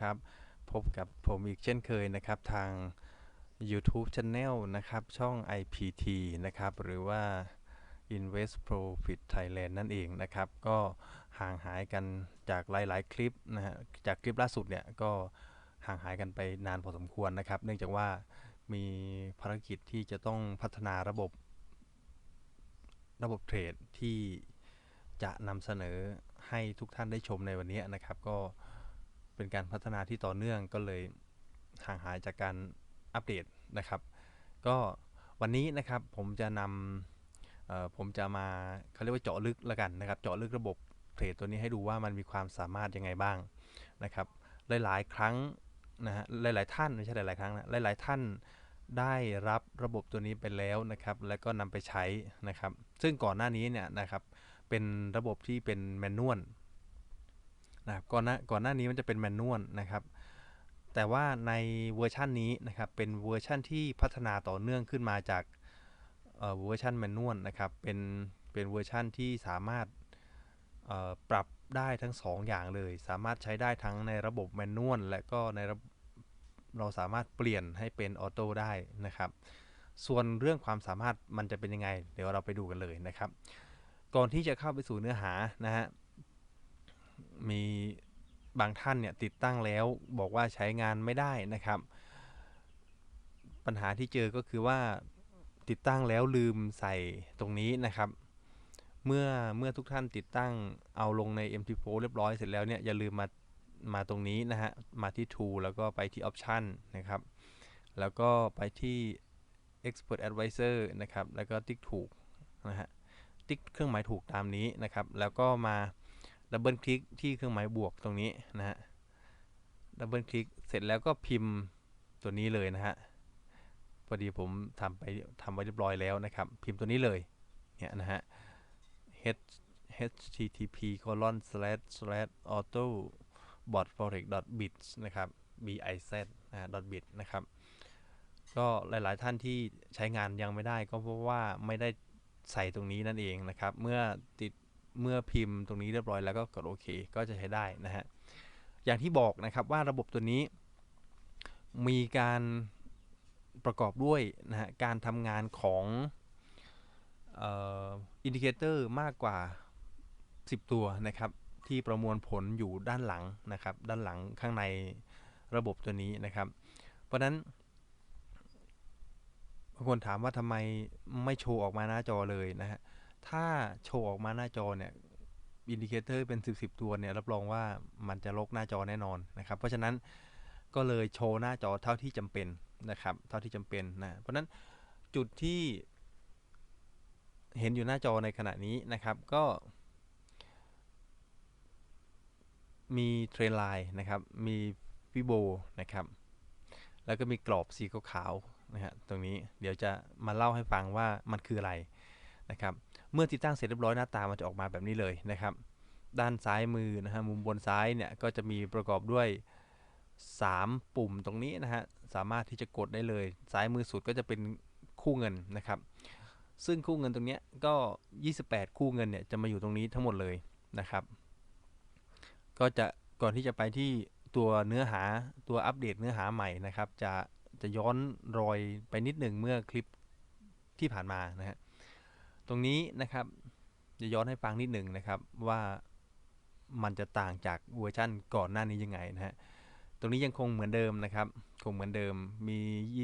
ครับพบกับผมอีกเช่นเคยนะครับทาง YouTube Channel นะครับช่อง IPT นะครับหรือว่า Invest Profit Thailand นั่นเองนะครับ ก็ห่างหายกันจากหลาย ๆ คลิปนะฮะจากคลิปล่าสุดเนี่ยก็ห่างหายกันไปนานพอสมควรนะครับ เนื่องจากว่ามีภารกิจที่จะต้องพัฒนาระบบระบบเทรดที่จะนำเสนอให้ทุกท่านได้ชมในวันนี้นะครับ ก็ เป็นการพัฒนาที่ต่อเนื่องก็เลยห่างหายจากการอัปเดตนะครับ ก็วันนี้นะครับผมจะนำผมจะมาเขาเรียกว่าเจาะลึกแล้วกันนะครับ เจาะลึกระบบเทรดตัวนี้ให้ดูว่ามันมีความสามารถยังไงบ้างนะครับ หลาย ๆ ครั้งนะฮะหลาย ๆ ท่านไม่ใช่หลาย ๆ ครั้งนะหลาย ๆ ท่านได้รับระบบตัวนี้ไปแล้วนะครับ แล้วก็นำไปใช้นะครับ ซึ่งก่อนหน้านี้เนี่ยนะครับเป็นระบบที่เป็นแมนนวล นะครับก่อนหน้าก่อนหน้านี้มันจะเป็นแมนนวลนะครับแต่ว่าในเวอร์ชันนี้นะครับเป็นเวอร์ชันที่พัฒนาต่อเนื่องขึ้นมาจากเวอร์ชันแมนนวลนะครับเป็นเป็นเวอร์ชันที่สามารถปรับได้ทั้ง 2 อย่างเลย สามารถใช้ได้ทั้งในระบบแมนนวลและก็ในระบเราสามารถเปลี่ยนให้เป็นออโต้ได้นะครับส่วนเรื่องความสามารถมันจะเป็นยังไง เดี๋ยวเราไปดูกันเลยนะครับ ก่อนที่จะเข้าไปสู่เนื้อหานะฮะ มีบางท่านเนี่ยติดตั้งแล้วบอกว่าใช้งานไม่ได้นะครับ ปัญหาที่เจอก็คือว่าติดตั้งแล้วลืมใส่ตรงนี้นะครับ เมื่อเมื่อทุกท่านติดตั้งเอาลงใน MT4 เรียบร้อยเสร็จแล้วเนี่ยอย่าลืมมามาตรงนี้นะฮะ มาที่ Tool แล้วก็ไปที่ Option นะครับ แล้วก็ไปที่ Expert Advisor นะครับ แล้วก็ติ๊กถูกนะฮะ ติ๊กเครื่องหมายถูกตามนี้นะครับ แล้วก็มา ดับเบิลคลิกที่เครื่องหมายบวกตรงนี้นะฮะดับเบิลคลิกเสร็จแล้วก็พิมพ์ตัวนี้เลยนะฮะพอดีผมทำไปทำไว้เรียบร้อยแล้วนะครับ พิมพ์ตัวนี้เลยเนี่ยนะฮะ h http colon slash slash auto bot forex bit นะครับ biz นะฮะ bit นะครับ ก็หลาย ๆ ท่านที่ใช้งานยังไม่ได้ก็เพราะว่าไม่ได้ใส่ตรงนี้นั่นเองนะครับ เมื่อติด เมื่อพิมพ์ตรงนี้เรียบร้อยแล้วก็กดโอเคก็จะใช้ได้นะฮะอย่างที่บอกนะครับว่าระบบตัวนี้ มีการประกอบด้วยนะฮะการทำงานของอินดิเคเตอร์มากกว่า 10 ตัวนะครับ ที่ประมวลผลอยู่ด้านหลังนะครับ ด้านหลังข้างในระบบตัวนี้นะครับ เพราะฉะนั้นบางคนถามว่าทำไมไม่โชว์ออกมาหน้าจอเลยนะฮะ ถ้าโชว์ออกมาหน้าจอเนี่ยอินดิเคเตอร์เป็น 10บสตัวเนี่ยรับรองว่ามันจะลกหน้าจอแน่นอนนะครับ เพราะฉะนั้นก็เลยโชว์หน้าจอเท่าที่จำเป็นนะครับ เท่าที่จำเป็นนะ เพราะฉะนั้นจุดที่เห็นอยู่หน้าจอในขณะนี้นะครับก็ มีเทรนไลน์นะครับ มีฟิโบนะครับ แล้วก็มีกรอบสีขาวๆนะฮะตรงนี้เดี๋ยวจะมาเล่าให้ฟังว่ามันคืออะไรนะครับ เมื่อติดตั้งเสร็จเรียบร้อยหน้าตามันจะออกมาแบบนี้เลยนะครับ ด้านซ้ายมือนะฮะมุมบนซ้ายเนี่ยก็จะมีประกอบด้วย 3 ปุ่มตรงนี้นะฮะสามารถที่จะกดได้เลยซ้ายมือสุดก็จะเป็นคู่เงินนะครับ ซึ่งคู่เงินตรงนี้ก็ 28 คู่เงินเนี่ยจะมาอยู่ตรงนี้ทั้งหมดเลยนะครับ ก็จะก่อนที่จะไปที่ตัวเนื้อหาตัวอัปเดตเนื้อหาใหม่นะครับ จะจะย้อนรอยไปนิดหนึ่งเมื่อคลิปที่ผ่านมานะฮะ ตรงนี้นะครับจะย้อนให้ฟังนิดหนึ่งนะครับว่ามันจะต่างจากเวอร์ชั่นก่อนหน้านี้ยังไงนะฮะตรงนี้ยังคงเหมือนเดิมนะครับ คงเหมือนเดิมมี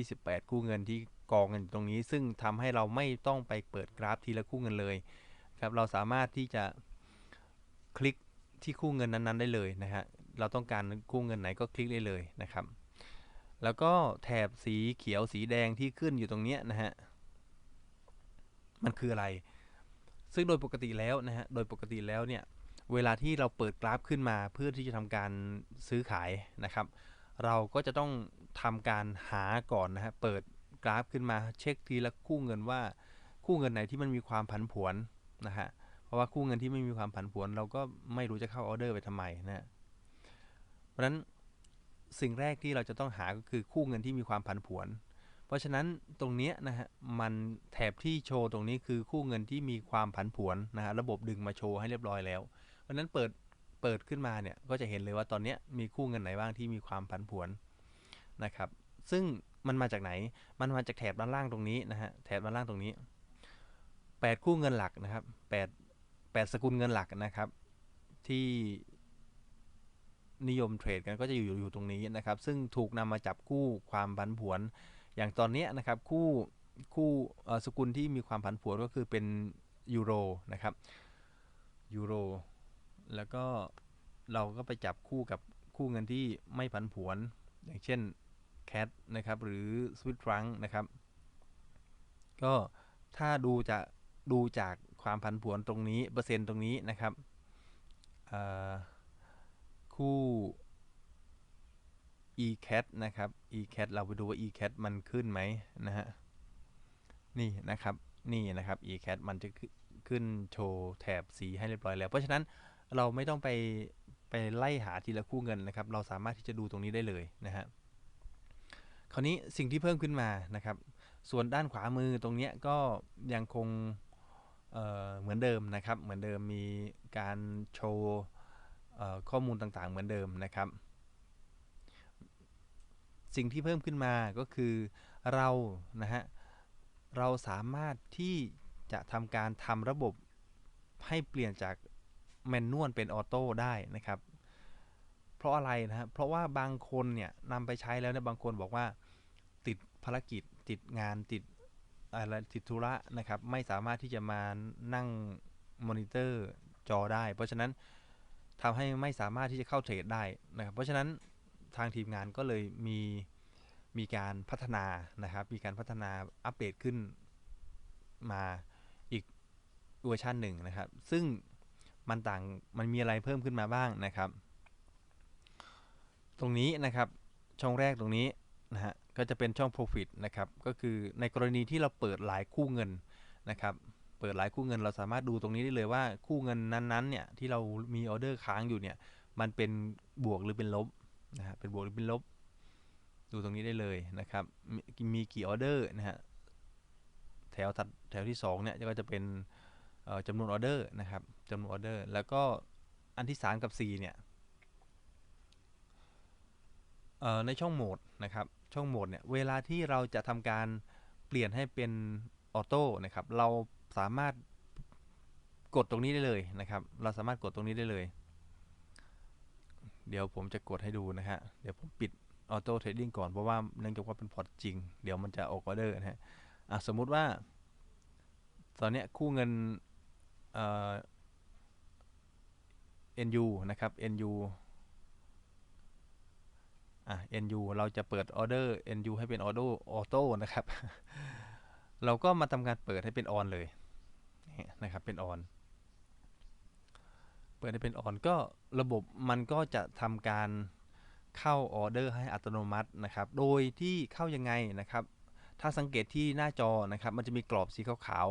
28 คู่เงินที่กองกันอยู่ตรงนี้ ซึ่งทำให้เราไม่ต้องไปเปิดกราฟทีละคู่เงินเลยครับเราสามารถที่จะคลิกที่คู่เงินนั้นๆได้เลยนะฮะเราต้องการคู่เงินไหนก็คลิกได้เลยนะครับ แล้วก็แถบสีเขียวสีแดงที่ขึ้นอยู่ตรงนี้นะฮะ มันคืออะไร ซึ่งโดยปกติแล้วนะฮะ โดยปกติแล้วเนี่ย เวลาที่เราเปิดกราฟขึ้นมาเพื่อที่จะทำการซื้อขายนะครับ เราก็จะต้องทำการหาก่อนนะฮะ เปิดกราฟขึ้นมาเช็คทีละคู่เงินว่าคู่เงินไหนที่มันมีความผันผวนนะฮะ เพราะว่าคู่เงินที่ไม่มีความผันผวน เราก็ไม่รู้จะเข้าออเดอร์ไปทำไมนะเพราะฉะนั้นสิ่งแรกที่เราจะต้องหาก็คือคู่เงินที่มีความผันผวน เพราะฉะนั้นตรงนี้นะฮะมันแถบที่โชว์ตรงนี้คือคู่เงินที่มีความผันผวนนะฮะระบบดึงมาโชว์ให้เรียบร้อยแล้ว เพราะนั้นเปิดเปิดขึ้นมาเนี่ยก็จะเห็นเลยว่าตอนนี้มีคู่เงินไหนบ้างที่มีความผันผวนนะครับซึ่งมันมาจากไหน มันมาจากแถบด้านล่างตรงนี้นะฮะแถบด้านล่างตรงนี้ 8 คู่เงินหลักนะครับ8 8สกุลเงินหลักนะครับที่นิยมเทรดกันก็จะอยู่อยู่ตรงนี้นะครับ ซึ่งถูกนำมาจับคู่ความผันผวน อย่างตอนนี้นะครับคู่คู่สกุลที่มีความผันผวนก็คือเป็นยูโรนะครับยูโรแล้วก็เราก็ไปจับคู่กับคู่เงินที่ไม่ผันผวน อย่างเช่นแคทนะครับหรือสวิตฟรังนะครับ ก็ถ้าดูจะดูจากความผันผวนตรงนี้ เปอร์เซ็นต์ตรงนี้นะครับคู่ ecat นะครับ ecat เราไปดูว่า ecat มันขึ้นไหมนะฮะนี่นะครับนี่นะครับ ecat มันจะขึ้นโชว์แถบสีให้เรียบร้อยแล้ว เพราะฉะนั้นเราไม่ต้องไปไปไล่หาทีละคู่เงินนะครับ เราสามารถที่จะดูตรงนี้ได้เลยนะฮะคราวนี้สิ่งที่เพิ่มขึ้นมานะครับ ส่วนด้านขวามือตรงนี้ก็ยังคงเเหมือนเดิมนะครับ เหมือนเดิมมีการโชว์ข้อมูลต่างๆ เหมือนเดิมนะครับ สิ่งที่เพิ่มขึ้นมาก็คือเรานะฮะเราสามารถที่จะทำการทำระบบให้เปลี่ยนจากแมนนวลเป็นออโต้ได้นะครับ เพราะอะไรนะฮะเพราะว่าบางคนเนี่ยนำไปใช้แล้วเนี่ยบางคนบอกว่าติดภารกิจติดงานติดอะไรติดธุระนะครับ ไม่สามารถที่จะมานั่งมอนิเตอร์จอได้ เพราะฉะนั้นทำให้ไม่สามารถที่จะเข้าเทรดได้นะครับ เพราะฉะนั้น ทางทีมงานก็เลยมีมีการพัฒนานะครับ มีการพัฒนาอัปเดตขึ้นมาอีกเวอร์ชันหนึ่งนะครับ ซึ่งมันต่างมันมีอะไรเพิ่มขึ้นมาบ้างนะครับ ตรงนี้นะครับช่องแรกตรงนี้นะฮะก็จะเป็นช่อง profit นะครับก็คือในกรณีที่เราเปิดหลายคู่เงินนะครับ เปิดหลายคู่เงินเราสามารถดูตรงนี้ได้เลยว่าคู่เงินนั้นๆเนี่ยที่เรามีออเดอร์ค้างอยู่เนี่ยมันเป็นบวกหรือเป็นลบ นะฮะเป็นบวกหรือเป็นลบ ดูตรงนี้ได้เลยนะครับ มีกี่ออเดอร์นะฮะแถวถัดแถวที่2เนี่ยก็จะเป็นจำนวนออเดอร์นะครับจำนวนออเดอร์ แล้วก็อันที่ 3 กับ 4 เนี่ยในช่องโหมดนะครับช่องโหมดเนี่ยเวลาที่เราจะทำการเปลี่ยนให้เป็นออโต้นะครับเราสามารถกดตรงนี้ได้เลยนะครับ เราสามารถกดตรงนี้ได้เลย เดี๋ยวผมจะกดให้ดูนะฮะ เดี๋ยวผมปิดออโต้เทรดดิ้งก่อน เพราะว่าเนื่องจากว่าเป็นพอร์ตจริง เดี๋ยวมันจะออกออเดอร์นะฮะสมมุติว่า ตอนนี้คู่เงินเอ่อ NU นะครับ NU อะ NU เราจะเปิดออเดอร์ NU ให้เป็นออโต้ออโต้นะครับ เราก็มาทำการเปิดให้เป็นออนเลยนะครับเป็นออน ปิดให้เป็นอ่อนก็ระบบมันก็จะทำการเข้าออเดอร์ให้อัตโนมัตินะครับ โดยที่เข้ายังไงนะครับ ถ้าสังเกตที่หน้าจอนะครับ มันจะมีกรอบสีขาว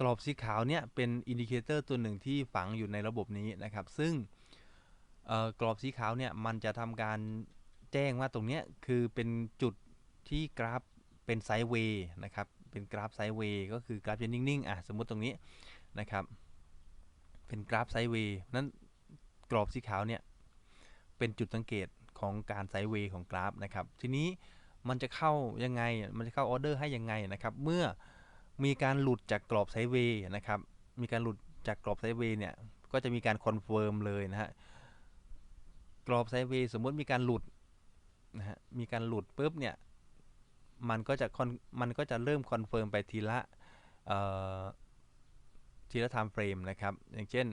กรอบสีขาวเนี่ยเป็นอินดิเคเตอร์ตัวหนึ่งที่ฝังอยู่ในระบบนี้นะครับ ซึ่งกรอบสีขาวเนี่ยมันจะทำการแจ้งว่าตรงนี้คือเป็นจุดที่กราฟเป็นไซด์เวย์นะครับ เป็นกราฟไซด์เวย์ก็คือกราฟจะนิ่งๆ อะสมมุติตรงนี้นะครับ เป็นกราฟไซด์เวย์นั้นกรอบสีขาวเนี่ยเป็นจุดสังเกตของการไซด์เวย์ของกราฟนะครับ ทีนี้มันจะเข้ายังไง มันจะเข้าออเดอร์ให้ยังไงนะครับ เมื่อมีการหลุดจากกรอบไซด์เวย์นะครับ มีการหลุดจากกรอบไซด์เวย์เนี่ย ก็จะมีการคอนเฟิร์มเลยนะฮะ กรอบไซด์เวย์สมมติมีการหลุดนะฮะ มีการหลุดปุ๊บเนี่ย มันก็จะมันก็จะเริ่มคอนเฟิร์มไปทีละ ทีละไทม์เฟรมนะครับ อย่างเช่น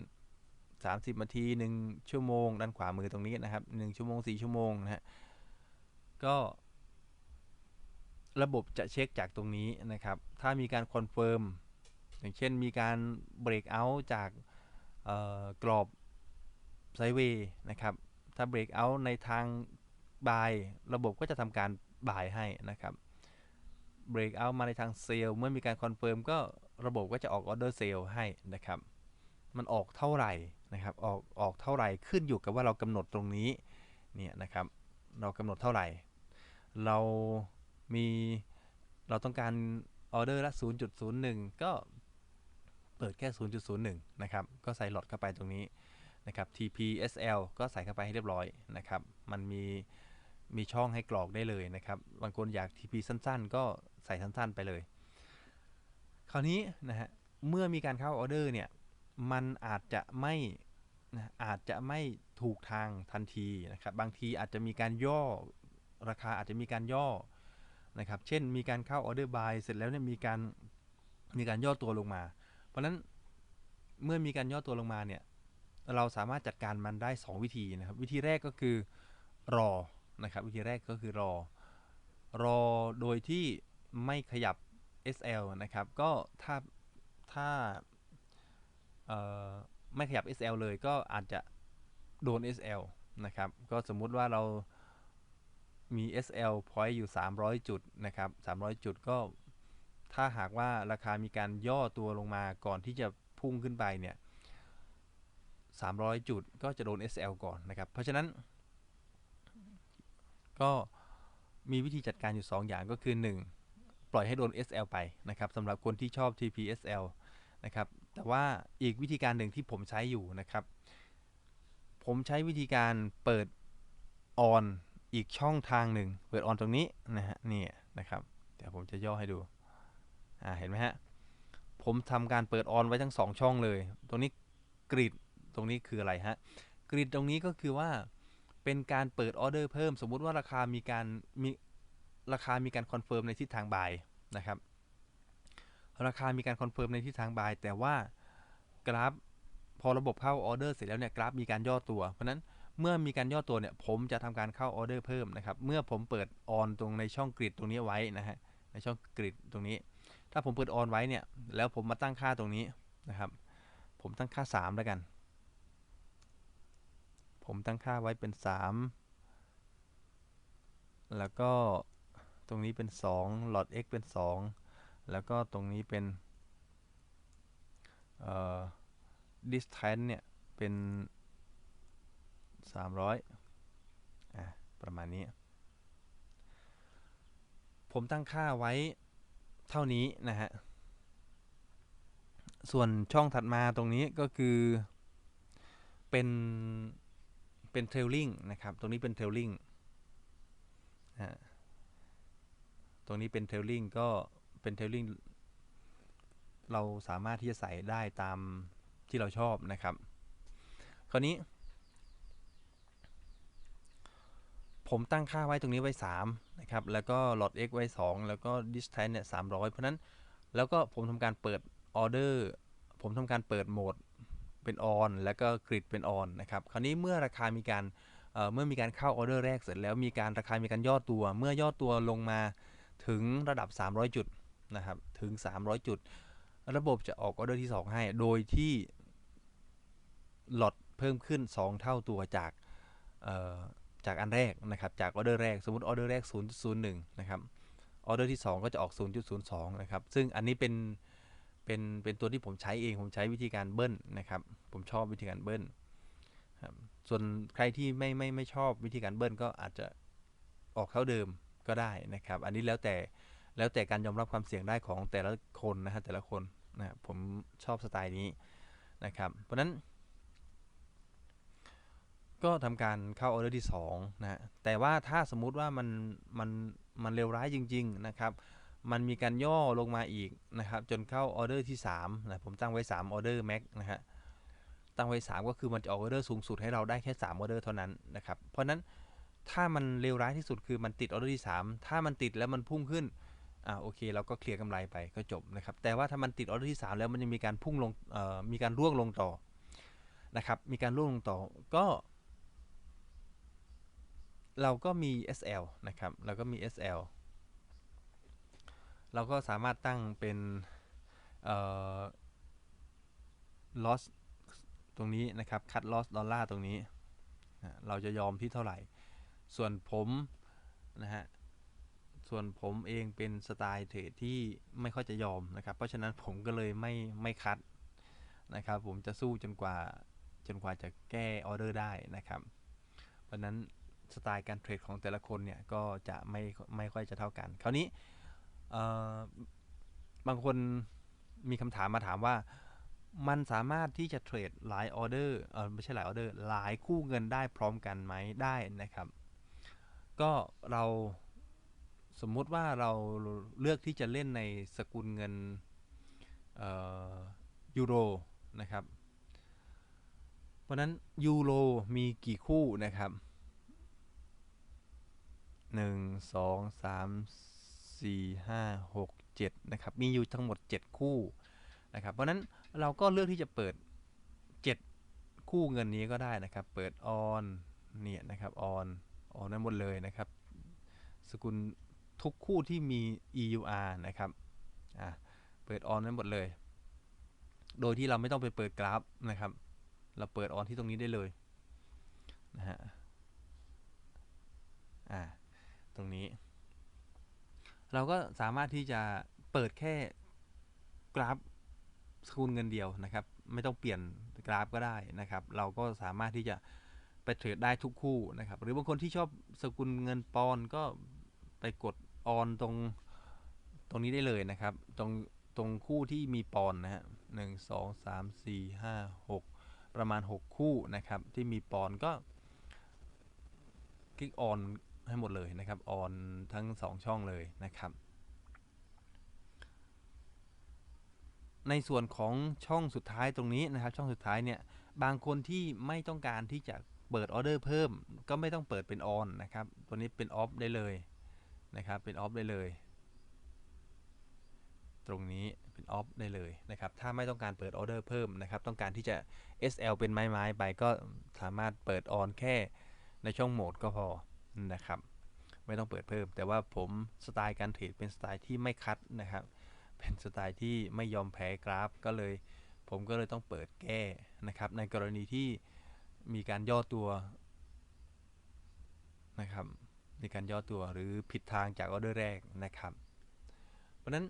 30นาที 1 ชั่วโมง ด้านขวามือตรงนี้นะครับ 1 ชั่วโมง 4 ชั่วโมงนะฮะก็ ระบบจะเช็คจากตรงนี้นะครับ ถ้ามีการคอนเฟิร์มอย่างเช่นมีการเบรกเอาท์จากกรอบไซเวย์นะครับ ถ้าเบรกเอาท์ในทางบายระบบก็จะทำการบายให้นะครับเบรกเอาท์มาในทางเซลล์เมื่อมีการคอนเฟิร์มก็ ระบบก็จะออกออเดอร์เซลให้นะครับ มันออกเท่าไหร่นะครับ ออกออกเท่าไหร่ขึ้นอยู่กับว่าเรากำหนดตรงนี้เนี่ยนะครับ เรากำหนดเท่าไหร่ เรามีเราต้องการออเดอร์ละ 0.01 ก็เปิดแค่ 0.01 นะครับ ก็ใส่หลอดเข้าไปตรงนี้นะครับ TPSL ก็ใส่เข้าไปให้เรียบร้อยนะครับ มันมีมีช่องให้กรอกได้เลยนะครับ บางคนอยาก TP สั้นๆ ก็ใส่สั้นๆ ไปเลย ราวนี้นะฮะเมื่อมีการเข้าออเดอร์เนี่ยมันอาจจะไม่นะอาจจะไม่ถูกทางทันทีนะครับบางทีอาจจะมีการย่อราคาอาจจะมีการย่อนะครับเช่นมีการเข้าออเดอร์บายเสร็จแล้วเนี่ยมีการมีการย่อตัวลงมา เพราะฉะนั้นเมื่อมีการย่อตัวลงมาเนี่ยเราสามารถจัดการมันได้ 2 วิธีนะครับ วิธีแรกก็คือรอนะครับวิธีแรกก็คือรอ รอโดยที่ไม่ขยับ SL นะครับ ก็ถ้าถ้าไม่ขยับ SL เลยก็อาจจะโดน SL นะครับ ก็สมมุติว่าเรามี SL point อยู่ 300 จุดนะครับ 300 จุดก็ถ้าหากว่าราคามีการย่อตัวลงมาก่อนที่จะพุ่งขึ้นไปเนี่ย 300 จุดก็จะโดน SL ก่อนนะครับ เพราะฉะนั้น ก็มีวิธีจัดการอยู่ 2 อย่างก็คือ 1 ปล่อยให้โดน SL ไปนะครับสำหรับคนที่ชอบ TPSL นะครับแต่ว่าอีกวิธีการหนึ่งที่ผมใช้อยู่นะครับ ผมใช้วิธีการเปิด on อีกช่องทางหนึ่งเปิด on ตรงนี้นะฮะนี่นะครับเดี๋ยวผมจะย่อให้ดูอ่าเห็นไหมฮะผมทำการเปิด on ไว้ทั้ง 2 ช่องเลย ตรงนี้กริดตรงนี้คืออะไรฮะกริดตรงนี้ก็คือว่าเป็นการเปิดออเดอร์เพิ่ม สมมุติว่าราคามีการมี ราคามีการคอนเฟิร์มในทิศทางบายนะครับ ราคามีการคอนเฟิร์มในทิศทางบายแต่ว่ากราฟพอระบบเข้าออเดอร์เสร็จแล้วเนี่ยกราฟมีการย่อตัว เพราะนั้นเมื่อมีการย่อตัวเนี่ยผมจะทำการเข้าออเดอร์เพิ่มนะครับ เมื่อผมเปิดออนตรงในช่องกริดตรงนี้ไว้นะฮะในช่องกริดตรงนี้ ถ้าผมเปิดออนไว้เนี่ยแล้วผมมาตั้งค่าตรงนี้นะครับ ผมตั้งค่า 3 แล้วกัน ผมตั้งค่าไว้เป็น 3 แล้วก็ ตรงนี้เป็น2หลอด x เป็น 2 แล้วก็ตรงนี้เป็นเอ่อ distance เนี่ย เป็น 300อะประมาณนี้ ผมตั้งค่าไว้เท่านี้นะฮะ ส่วนช่องถัดมาตรงนี้ก็คือเป็นเป็นเทรลลิงนะครับ ตรงนี้เป็นเทรลลิงนะ ตรงนี้เป็นเทลลิงก็เป็นเทลลิงเราสามารถที่จะใส่ได้ตามที่เราชอบนะครับ คราวนี้ ผมตั้งค่าไว้ตรงนี้ไว้ 3 นะครับ แล้วก็หลอด x ไว้ 2 แล้วก็ distance เนี่ย300 เพราะนั้นแล้วก็ผมทำการเปิดออเดอร์ผมทำการเปิดโหมดเป็น on แล้วก็กริดเป็น on นะครับ คราวนี้เมื่อราคามีการเเมื่อมีการเข้าออเดอร์แรกเสร็จแล้วมีการราคามีการย่อตัว เมื่อย่อตัวลงมา ถึงระดับ 300 จุดนะครับถึง 300 จุด ระบบจะออกออเดอร์ที่ 2 ให้ โดยที่หลอดเพิ่มขึ้น 2 เท่าตัวจากจากอันแรกนะครับจากออเดอร์แรกสมมติออเดอร์แรก 0.01 นะครับออเดอร์ที่ 2 ก็จะออก 0.02 นะครับ ซึ่งอันนี้เป็นเป็นเป็นตัวที่ผมใช้เอง ผมใช้วิธีการเบิ้ลนะครับ ผมชอบวิธีการเบิ้ลครับส่วนใครที่ไม่ไม่ไม่ชอบวิธีการเบิ้ลก็อาจจะออกเท่าเดิม ก็ได้นะครับ อันนี้แล้วแต่แล้วแต่การยอมรับความเสี่ยงได้ของแต่ละคนนะฮะแต่ละคนนะผมชอบสไตล์นี้นะครับ เพราะนั้น ก็ทำการเข้าออเดอร์ที่2นะแต่ว่าถ้าสมมุติว่ามันมันมันเลวร้ายจริง ๆนะครับ มันมีการย่อลงมาอีกนะครับ จนเข้าออเดอร์ที่3นะผมตั้งไว้3ออเดอร์แม็กนะฮะตั้งไว้ 3 ก็คือมันจะออกออเดอร์สูงสุดให้เราได้แค่3ออเดอร์เท่านั้นนะครับ เพราะนั้น ถ้ามันเลวร้ายที่สุดคือมันติดออเดอร์ที่ 3 ถ้ามันติดแล้วมันพุ่งขึ้นอ่าโอเคเราก็เคลียร์กำไรไปก็จบนะครับแต่ว่าถ้ามันติดออเดอร์ที่ 3 แล้วมันยังมีการพุ่งลงเอ่อมีการร่วงลงต่อนะครับมีการร่วงลงต่อก็ เราก็มี SL นะครับเราก็มี SL เราก็สามารถตั้งเป็นเอ่อ loss ตรงนี้นะครับ cut loss ดอลลาร์ตรงนี้ เราจะยอมที่เท่าไหร่ ส่วนผมนะฮะส่วนผมเองเป็นสไตล์เทรดที่ไม่ค่อยจะยอมนะครับ เพราะฉะนั้นผมก็เลยไม่ไม่คัดนะครับ ผมจะสู้จนกว่าจนกว่าจะแก้ออเดอร์ได้นะครับ เพราะนั้นสไตล์การเทรดของแต่ละคนเนี่ยก็จะไม่ไม่ค่อยจะเท่ากัน คราวนี้บางคนมีคำถามมาถามว่ามันสามารถที่จะเทรดหลายออเดอร์เออไม่ใช่หลายออเดอร์หลายคู่เงินได้พร้อมกันไหมได้นะครับ ก็เราสมมุติว่าเราเลือกที่จะเล่นในสกุลเงินยูโรนะครับ เพราะนั้นยูโรมีกี่คู่นะครับ 1 2 3 4 5 6 7นะครับ มีอยู่ทั้งหมด 7 คู่นะครับ เพราะนั้นเราก็เลือกที่จะเปิด 7 คู่เงินนี้ก็ได้นะครับ เปิดออนเนี่ยนะครับออน ออนได้หมดเลยนะครับ สกุลทุกคู่ที่มี EUR นะครับอะเปิดออนได้หมดเลย โดยที่เราไม่ต้องไปเปิดกราฟนะครับ เราเปิดออนที่ตรงนี้ได้เลยนะฮะอ่าตรงนี้ เราก็สามารถที่จะเปิดแค่กราฟสกุลเงินเดียวนะครับ ไม่ต้องเปลี่ยนกราฟก็ได้นะครับ เราก็สามารถที่จะ ไปเทรดได้ทุกคู่นะครับ หรือบางคนที่ชอบสกุลเงินปอนก็ไปกดออนตรงตรงนี้ได้เลยนะครับ ตรงตรงคู่ที่มีปอนนะฮะหนึ่งสองสามสี่ห้าหกประมาณ 6 คู่นะครับ ที่มีปอนก็คลิกออนให้หมดเลยนะครับออนทั้ง 2 ช่องเลยนะครับ ในส่วนของช่องสุดท้ายตรงนี้นะครับ ช่องสุดท้ายเนี่ย บางคนที่ไม่ต้องการที่จะ เปิดออเดอร์เพิ่มก็ไม่ต้องเปิดเป็นออนนะครับ ตัวนี้เป็นออฟได้เลยนะครับ เป็นออฟได้เลย ตรงนี้เป็นออฟได้เลยนะครับ ถ้าไม่ต้องการเปิดออเดอร์เพิ่มนะครับ ต้องการที่จะ SL เป็นไม้ๆไปก็สามารถเปิดออนแค่ในช่องโหมดก็พอนะครับ ไม่ต้องเปิดเพิ่ม แต่ว่าผมสไตล์การเทรดเป็นสไตล์ที่ไม่คัดนะครับ เป็นสไตล์ที่ไม่ยอมแพ้กราฟ ก็เลย ผมก็เลยต้องเปิดแก้นะครับ ในกรณีที่ มีการย่อตัวนะครับมีการย่อตัวหรือผิดทางจากออเดอร์แรกนะครับ เพราะนั้น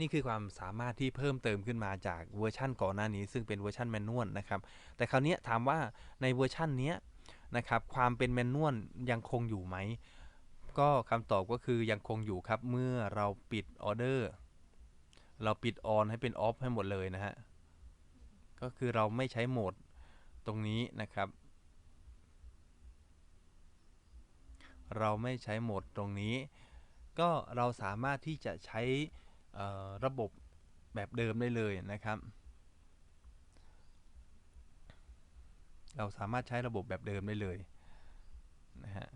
นี่คือความสามารถที่เพิ่มเติมขึ้นมาจากเวอร์ชั่นก่อนหน้านี้ ซึ่งเป็นเวอร์ชันแมนนวลนะครับ แต่คราวนี้ถามว่าในเวอร์ชันนี้นะครับความเป็นแมนนวลยังคงอยู่ไหม ก็คำตอบก็คือยังคงอยู่ครับ เมื่อเราปิดออเดอร์เราปิดออนให้เป็นออฟให้หมดเลยนะฮะ ก็คือเราไม่ใช้โหมด ตรงนี้นะครับ เราไม่ใช้โหมดตรงนี้ ก็เราสามารถที่จะใช้ระบบแบบเดิมได้เลยนะครับ เราสามารถใช้ระบบแบบเดิมได้เลยนะฮะ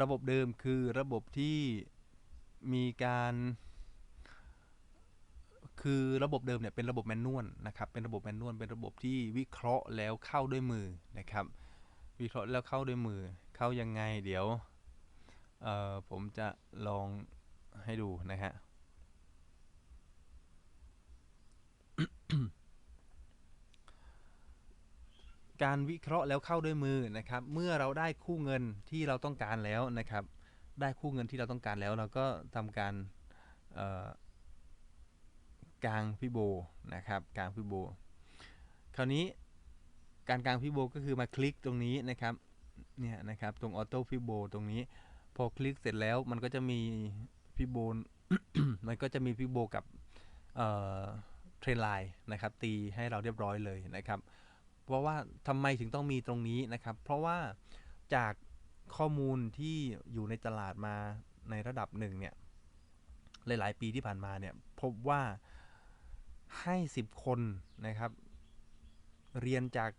ระบบเดิมคือระบบที่มีการ คือระบบเดิมเนี่ยเป็นระบบแมนนวลนะครับ เป็นระบบแมนนวล เป็นระบบที่วิเคราะห์แล้วเข้าด้วยมือนะครับ วิเคราะห์แล้วเข้าด้วยมือ เข้ายังไงเดี๋ยวผมจะลองให้ดูนะฮะการวิเคราะห์แล้วเข้าด้วยมือนะครับ เมื่อเราได้คู่เงินที่เราต้องการแล้วนะครับ ได้คู่เงินที่เราต้องการแล้วเราก็ทำการ กลางพิโบนะครับกลางพิโบ คราวนี้การกลางพิโบก็คือมาคลิกตรงนี้นะครับเนี่ยนะครับตรงออโต้พิโบตรงนี้ พอคลิกเสร็จแล้วมันก็จะมีพิโบมันก็จะมีพิโบกับเทรนไลน์นะครับตีให้เราเรียบร้อยเลยนะครับ เพราะว่าทำไมถึงต้องมีตรงนี้นะครับ เพราะว่าจากข้อมูลที่อยู่ในตลาดมาในระดับหนึ่งเนี่ยหลาย ๆ ปีที่ผ่านมาเนี่ยพบว่า ให้ 10 คนนะครับ เรียนจาก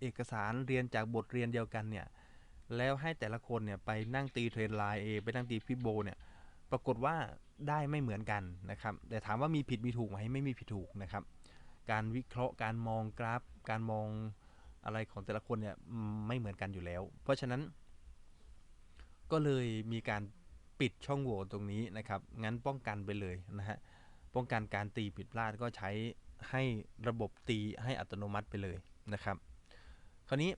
เอกสารเรียนจากบทเรียนเดียวกันเนี่ย แล้วให้แต่ละคนเนี่ยไปนั่งตีเทรนไลน์เอไปนั่งตีพิโบเนี่ย ปรากฏว่าได้ไม่เหมือนกันนะครับ แต่ถามว่ามีผิดมีถูกไหมไม่มีผิดถูกนะครับ การวิเคราะห์การมองกราฟ การมองอะไรของแต่ละคนเนี่ยไม่เหมือนกันอยู่แล้ว เพราะฉะนั้น ก็เลยมีการปิดช่องโหว่ตรงนี้นะครับ งั้นป้องกันไปเลยนะฮะ ป้องกันการตีผิดพลาดก็ใช้ให้ระบบตีให้อัตโนมัติไปเลยนะครับ คราวนี้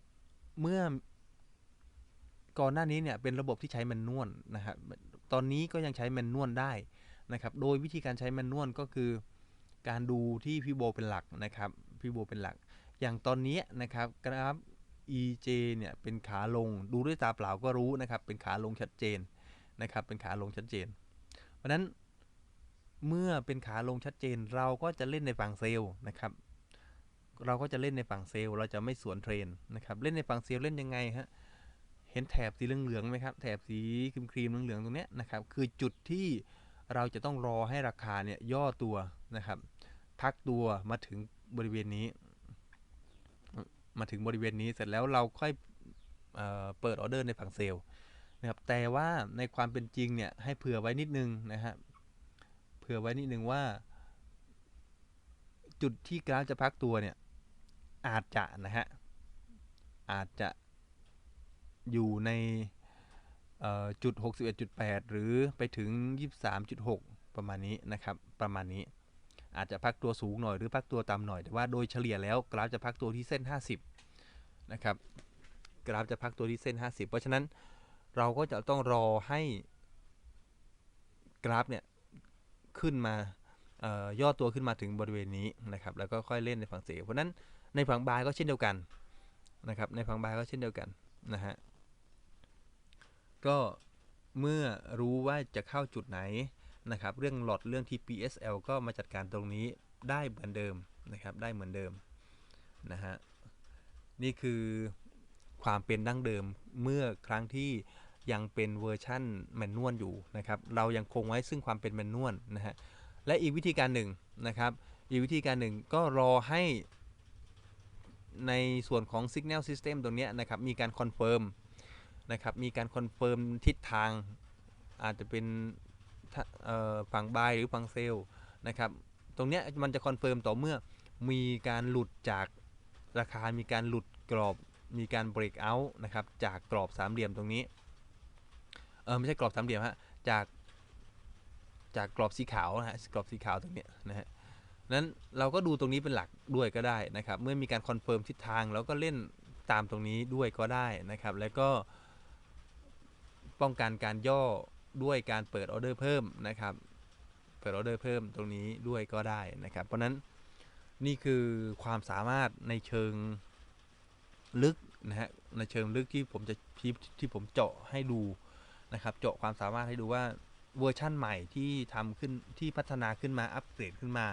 เมื่อก่อนหน้านี้เนี่ยเป็นระบบที่ใช้แมนนวลนะครับ ตอนนี้ก็ยังใช้แมนนวลได้นะครับ โดยวิธีการใช้แมนนวลก็คือ การดูที่พี่โบเป็นหลักนะครับพี่โบเป็นหลัก อย่างตอนนี้นะครับกราฟ EJ เนี่ยเป็นขาลงดูด้วยตาเปล่าก็รู้นะครับ เป็นขาลงชัดเจนนะครับ เป็นขาลงชัดเจน เพราะนั้น เมื่อเป็นขาลงชัดเจนเราก็จะเล่นในฝั่งเซลล์นะครับ เราก็จะเล่นในฝั่งเซลล์เราจะไม่สวนเทรนนะครับ เล่นในฝั่งเซลล์เล่นยังไงฮะเห็นแถบสีเหลืองๆไหมครับ แถบสีครีมๆเหลืองๆตรงเนี้ยนะครับ คือจุดที่เราจะต้องรอให้ราคาเนี่ยย่อตัวนะครับ พักตัวมาถึงบริเวณนี้ มาถึงบริเวณนี้เสร็จแล้วเราค่อยเออเปิดออเดอร์ในฝั่งเซลล์นะครับ แต่ว่าในความเป็นจริงเนี่ยให้เผื่อไว้นิดนึงนะฮะ เผื่อไว้นิดนึงว่า จุดที่กราฟจะพักตัวเนี่ย อาจจะนะฮะ อาจจะอยู่ในเอ่อจุด 61.8 หรือไปถึง 23.6 ประมาณนี้นะครับ ประมาณนี้ อาจจะพักตัวสูงหน่อยหรือพักตัวต่ำหน่อย แต่ว่าโดยเฉลี่ยแล้วกราฟจะพักตัวที่เส้น 50 นะครับ กราฟจะพักตัวที่เส้น 50 เพราะฉะนั้นเราก็จะต้องรอให้กราฟเนี่ย ขึ้นมาเอ่อย่อตัวขึ้นมาถึงบริเวณนี้นะครับแล้วก็ค่อยเล่นในฝั่งเสียเพราะฉะนั้นในฝั่งบายก็เช่นเดียวกันนะครับในฝั่งบายก็เช่นเดียวกันนะฮะก็เมื่อรู้ว่าจะเข้าจุดไหนนะครับเรื่องหลอดเรื่อง TPSL ก็มาจัดการตรงนี้ได้เหมือนเดิมนะครับได้เหมือนเดิมนะฮะนี่คือความเป็นดั้งเดิมเมื่อครั้งที่ ยังเป็นเวอร์ชั่นแมนนวลอยู่นะครับ เรายังคงไว้ซึ่งความเป็นแมนนวลนะฮะ และอีกวิธีการหนึ่งนะครับ อีกวิธีการหนึ่งก็รอให้ในส่วนของ Signal System ตรงเนี้ยนะครับ มีการคอนเฟิร์มนะครับ มีการคอนเฟิร์มทิศทางอาจจะเป็นฝั่งบายหรือฝั่งเซลล์นะครับ ตรงเนี้ยมันจะคอนเฟิร์มต่อเมื่อมีการหลุดจากราคา มีการหลุดกรอบ มีการ break out นะครับ จากกรอบสามเหลี่ยมตรงนี้ เออไม่ใช่กรอบสามเหลี่ยมฮะจากจากกรอบสีขาวนะฮะกรอบสีขาวตรงเนี้ยนะฮะนั้นเราก็ดูตรงนี้เป็นหลักด้วยก็ได้นะครับ เมื่อมีการคอนเฟิร์มทิศทางแล้วก็เล่นตามตรงนี้ด้วยก็ได้นะครับ แล้วก็ป้องกันการย่อด้วยการเปิดออเดอร์เพิ่มนะครับ เปิดออเดอร์เพิ่มตรงนี้ด้วยก็ได้นะครับ เพราะนั้นนี่คือความสามารถในเชิงลึกนะฮะในเชิงลึกที่ผมจะที่ที่ผมเจาะให้ดู นะครับเจาะความสามารถให้ดูว่าเวอร์ชั่นใหม่ที่ทำขึ้นที่พัฒนาขึ้นมาอัปเกรดขึ้นมา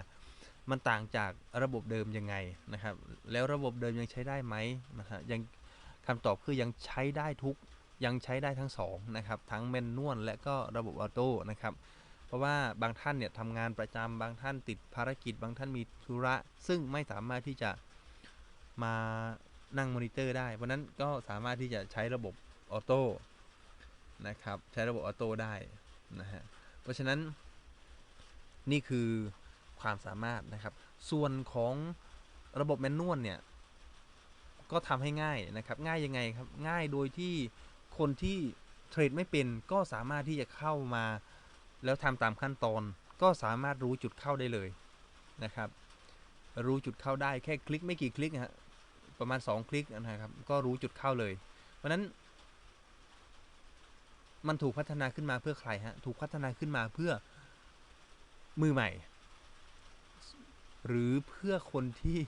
มันต่างจากระบบเดิมยังไงนะครับ แล้วระบบเดิมยังใช้ได้ไหมนะฮะยังคำตอบคือยังใช้ได้ทุกยังใช้ได้ทั้งสองนะครับทั้งแมนนวลและก็ระบบออโต้นะครับเพราะว่าบางท่านเนี่ยทำงานประจำบางท่านติดภารกิจ บางท่านมีธุระ ซึ่งไม่สามารถที่จะมานั่งมอนิเตอร์ได้ เพราะนั้นก็สามารถที่จะใช้ระบบออโต้ นะครับ ใช้ระบบออโต้ได้นะฮะ เพราะฉะนั้นนี่คือความสามารถนะครับ ส่วนของระบบแมนนวลเนี่ย ก็ทำให้ง่ายนะครับ ง่ายยังไงครับ ง่ายโดยที่คนที่เทรดไม่เป็นก็สามารถที่จะเข้ามา แล้วทำตามขั้นตอน ก็สามารถรู้จุดเข้าได้เลยนะครับ รู้จุดเข้าได้แค่คลิกไม่กี่คลิกฮะประมาณ 2 คลิกนะครับ ก็รู้จุดเข้าเลย เพราะนั้น มันถูกพัฒนาขึ้นมาเพื่อใครฮะ ถูกพัฒนาขึ้นมาเพื่อมือใหม่ หรือเพื่อคนที่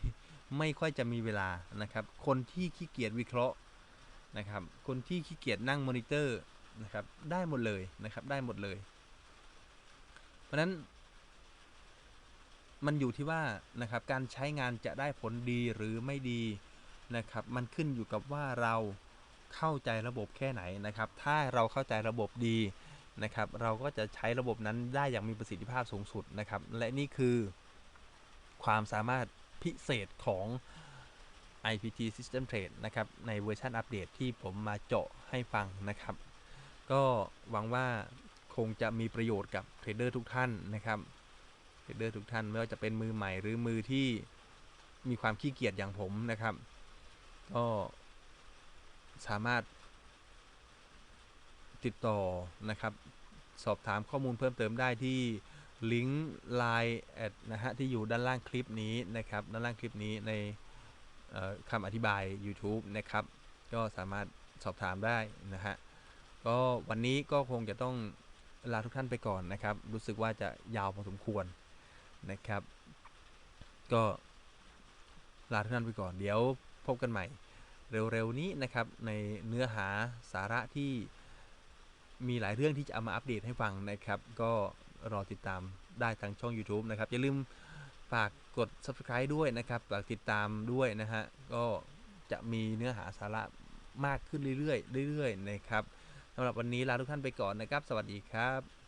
ไม่ค่อยจะมีเวลานะครับ คนที่ขี้เกียจวิเคราะห์นะครับ คนที่ขี้เกียจนั่งมอนิเตอร์นะครับ ได้หมดเลยนะครับ ได้หมดเลย เพราะฉะนั้นมันอยู่ที่ว่านะครับการใช้งานจะได้ผลดีหรือไม่ดีนะครับ มันขึ้นอยู่กับว่าเรา เข้าใจระบบแค่ไหนนะครับ ถ้าเราเข้าใจระบบดีนะครับ เราก็จะใช้ระบบนั้นได้อย่างมีประสิทธิภาพสูงสุดนะครับ และนี่คือความสามารถพิเศษของ IPT System Trade นะครับ ในเวอร์ชันอัปเดตที่ผมมาเจาะให้ฟังนะครับ ก็หวังว่าคงจะมีประโยชน์กับเทรดเดอร์ทุกท่านนะครับ เทรดเดอร์ทุกท่านไม่ว่าจะเป็นมือใหม่หรือมือที่มีความขี้เกียจอย่างผมนะครับ ก็ สามารถติดต่อนะครับ สอบถามข้อมูลเพิ่มเติมได้ที่ลิงก์ Line แอดนะฮะที่อยู่ด้านล่างคลิปนี้นะครับ ด้านล่างคลิปนี้ในคำอธิบาย YouTube นะครับ ก็สามารถสอบถามได้นะฮะก็วันนี้ก็คงจะต้องลาทุกท่านไปก่อนนะครับ รู้สึกว่าจะยาวพอสมควรนะครับ ก็ลาทุกท่านไปก่อน เดี๋ยวพบกันใหม่ เร็วๆนี้นะครับในเนื้อหาสาระที่มีหลายเรื่องที่จะเอามาอัปเดตให้ฟังนะครับ ก็รอติดตามได้ทางช่อง YouTube นะครับ อย่าลืมฝากกด Subscribe ด้วยนะครับฝากติดตามด้วยนะฮะ ก็จะมีเนื้อหาสาระมากขึ้นเรื่อยๆเรื่อยๆนะครับสำหรับวันนี้ลาทุกท่านไปก่อนนะครับ สวัสดีครับ